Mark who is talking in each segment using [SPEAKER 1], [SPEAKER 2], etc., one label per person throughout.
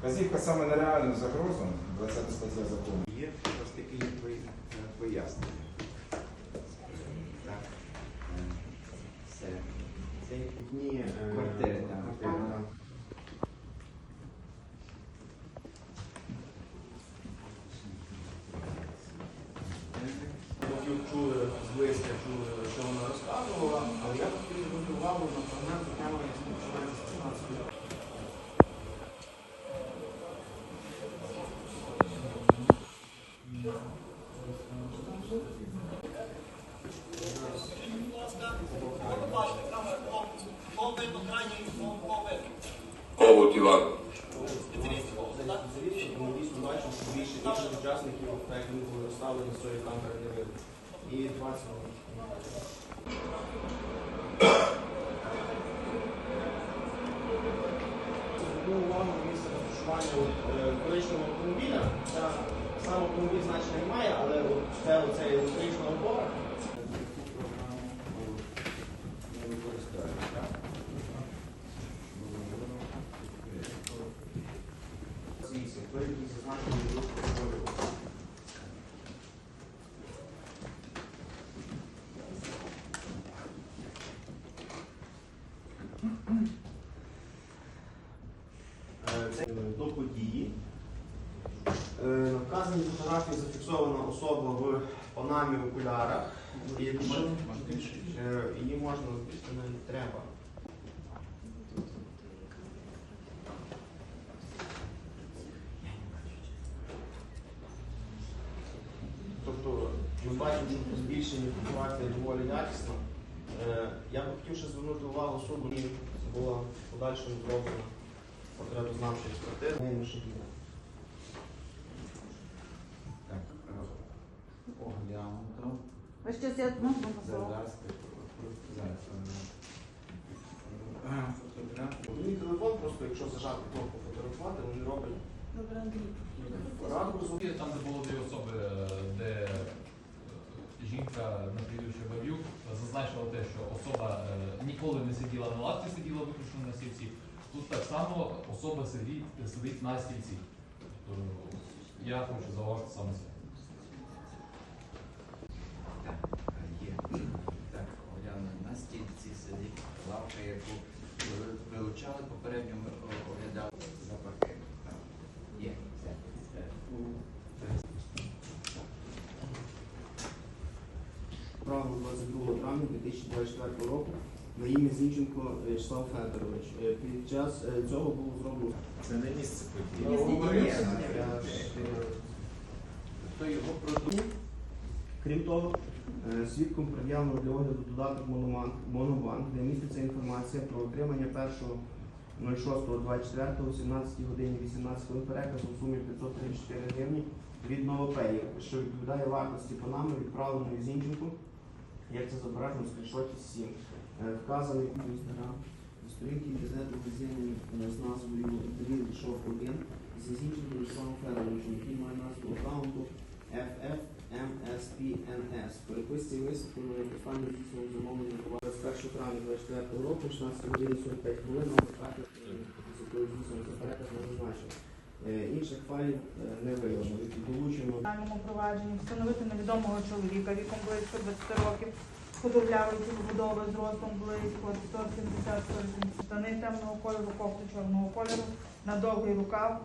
[SPEAKER 1] Вказівка саме на реальну загрозу, 20 стаття закону.
[SPEAKER 2] Є ось такі пояснення. Так. Все. Це
[SPEAKER 3] Ні, е,
[SPEAKER 2] квартири.
[SPEAKER 4] Чули зблизька, чули, що вона розказувала, але я хотів звернути увагу на фрагмент отримання співчування з 15 років.
[SPEAKER 5] Обут Іван.
[SPEAKER 4] Спеціалістів, ми дійсно бачимо, що більше більше учасників, так як вони були розставлені з цієї камери не видно. І 20 років. Звернув увагу на місце розташування от, коричневого автомобіля. Сам автомобіль значення не має, але це оцей електрична опора.
[SPEAKER 2] Не використовують, так?
[SPEAKER 4] Звідси, той, який зазначений в руху кольору. Е, Це до події. Е, На вказаній фотографії зафіксована особа в панамі окулярах. І Якщо е, її можна не треба. Тобто ми бачимо, що збільшення фотографія доволі якісна. Е, Я би хотів ще звернути увагу суду, і була в подальшому зроблена Неї Мишеліна.
[SPEAKER 2] Так. Оглянуто.
[SPEAKER 6] Ви щось я можна?
[SPEAKER 2] Зараз. Зараз. Фотографію.
[SPEAKER 4] Мій телефон просто, якщо зажати кнопку фотографувати, вони роблять
[SPEAKER 6] Добре, Андрій.
[SPEAKER 4] ракурс.
[SPEAKER 7] Там, де було дві особи, е, де е, жінка на прізвище Бабюк зазначила те, що особа е, ніколи не сиділа на лавці, сиділа виключно на стільці. Тут так само особа сидить, сидить на стільці. Тобто я хочу зауважити саме це.
[SPEAKER 2] Так, є. Так, оглянули на стільці сидить лавка, яку вилучали попередньо, ми оглядали за паркет. Є.
[SPEAKER 4] Право 22 травня 2024 року на ім'я Зінченко Вячеслав Федорович. Е, Під час е, цього було зроблено.
[SPEAKER 1] Це не місце події.
[SPEAKER 4] Крім того, е, свідком пред'явлено для огляду додаток Монобанк, Монобанк, де міститься інформація про отримання першого 06.24 о 17 годині 18 хвилин переказу в сумі 534 гривні від Новопеї, що відповідає вартості Панами, відправленої Зінченку, як це зображено в скріншоті 7. Е, Вказаний
[SPEAKER 8] Інстаграм, сторінки інтернету магазину з назвою Дріл Шоп 1 з Зінченком Русланом Федоровичем, який має назву аккаунту FFMSPNS. В переписці висвітлено як останнє здійснено замовлення товару з 1 травня 24 року, 16 години 45 хвилин, номер карти, з якою переказ не зазначено. Е, Інших файлів е, не виявлено. Долучено
[SPEAKER 6] кримінальному провадженні встановити невідомого чоловіка віком близько 20 років, худорлявої тілобудови з ростом близько 170 штани темного кольору, кофту чорного кольору, на довгий рукав,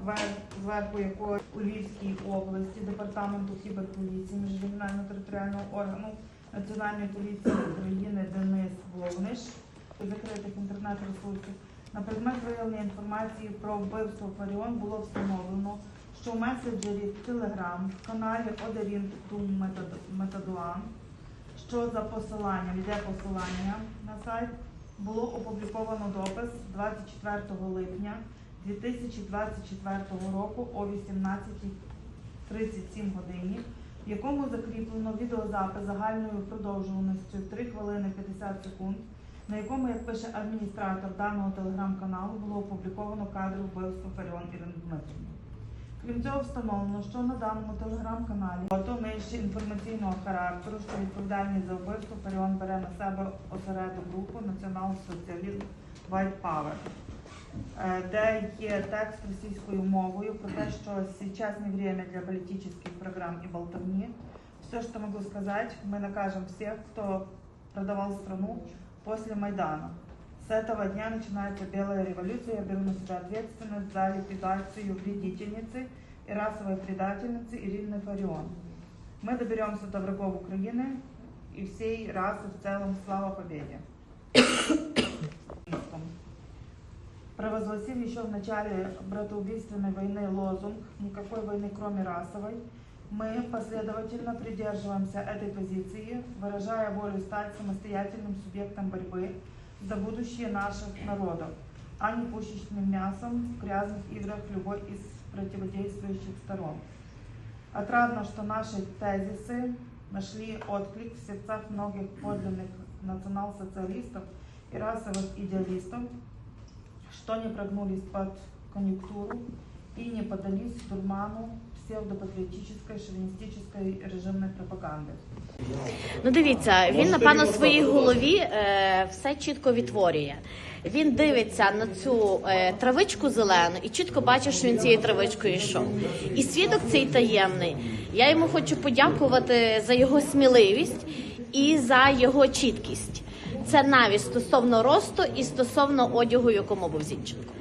[SPEAKER 6] зверху якої у Львівській області департаменту кіберполіції міжрегіонально-територіального органу Національної поліції України Денис Вовниш закритих інтернет-ресурсів. На предмет виявлення інформації про вбивство Фаріон було встановлено, що в меседжері Telegram в каналі Одерін Тум Метадуан, що за посиланням, йде посилання на сайт, було опубліковано допис 24 липня 2024 року о 18.37 годині, в якому закріплено відеозапис загальною продовжуваністю 3 хвилини 50 секунд, на якому, як пише адміністратор даного телеграм-каналу, було опубліковано кадри вбивства Фаріон Ірини Дмитрівни. Крім цього, встановлено, що на даному телеграм-каналі фото нижче інформаційного характеру, що відповідальність за вбивство Фаріон бере на себе осередок руху націонал-соціалізм White Power. е, де є текст російською мовою про те, що зараз не время для політичних програм і болтовні. Все, что могу сказать, мы накажем всех, кто продавал страну после Майдана. С этого дня начинается белая революция. Я беру на себя ответственность за ликвидацию вредительницы и расовой предательницы Ирины Фарион. Мы доберемся до врагов Украины и всей расы в целом. Слава победе! Провозгласив еще в начале братоубийственной войны лозунг «Никакой войны, кроме расовой», мы последовательно придерживаемся этой позиции, выражая волю стать самостоятельным субъектом борьбы за будущее наших народов, а не пушечным мясом в грязных играх любой из противодействующих сторон. Отрадно, что наши тезисы нашли отклик в сердцах многих подлинных национал-социалистов и расовых идеалистов, что не прогнулись под конъюнктуру и не поддались дурману псевдопатриотической, шовинистической режимной пропаганды.
[SPEAKER 3] Ну дивіться, він напевно в своїй голові е, все чітко відтворює. Він дивиться на цю е, травичку зелену і чітко бачить, що він цією травичкою йшов. І свідок цей таємний. Я йому хочу подякувати за його сміливість і за його чіткість. Це навіть стосовно росту і стосовно одягу, якому був Зінченко.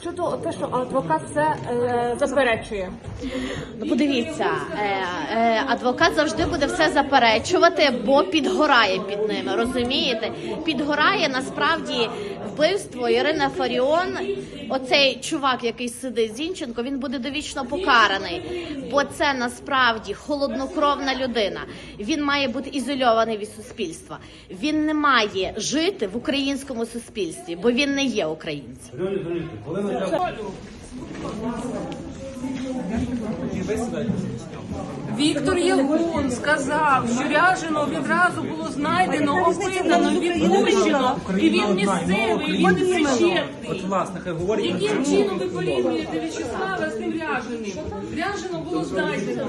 [SPEAKER 9] Щодо те, що адвокат це е, заперечує.
[SPEAKER 3] Ну, подивіться, е, е, адвокат завжди буде все заперечувати, бо підгорає під ними. Розумієте? Підгорає насправді вбивство Ірина Фаріон. Оцей чувак, який сидить Зінченко, він буде довічно покараний, бо це насправді холоднокровна людина. Він має бути ізольований від суспільства. Він не має жити в українському суспільстві, бо він не є українцем.
[SPEAKER 10] Віктор Ягун сказав, що Ряжино відразу було знайдено, опитано, відпущено, і він місцевий, він не причетний.
[SPEAKER 11] От власне, хай говорить.
[SPEAKER 10] Яким чином ви порівнюєте В'ячеслава з тим Ряжиним? Ряжино було знайдено.